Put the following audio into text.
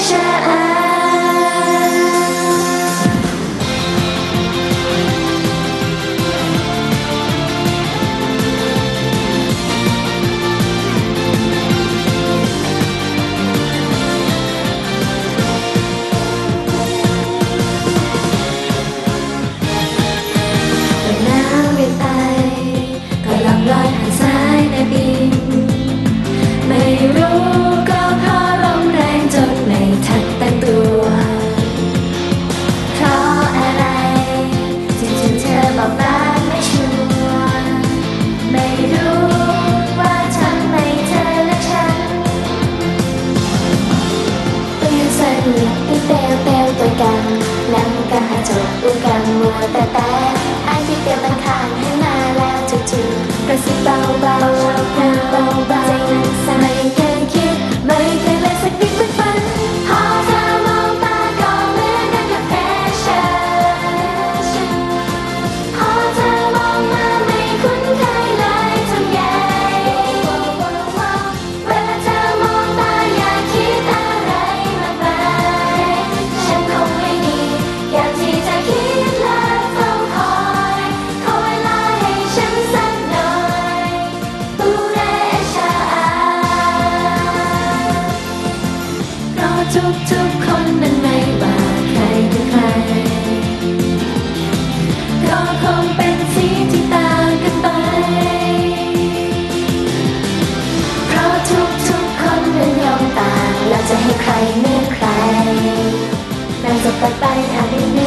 Shine. I see bow, bow, bow, bow, bow. ทุกๆคนนั้นไม่ว่าใครเป็นใคร ก็คงเป็นสีที่ตากันไป เพราะทุกๆคนนั้นยอมต่าง เราจะให้ใครเหม่ใครเราจะไปไปอื่น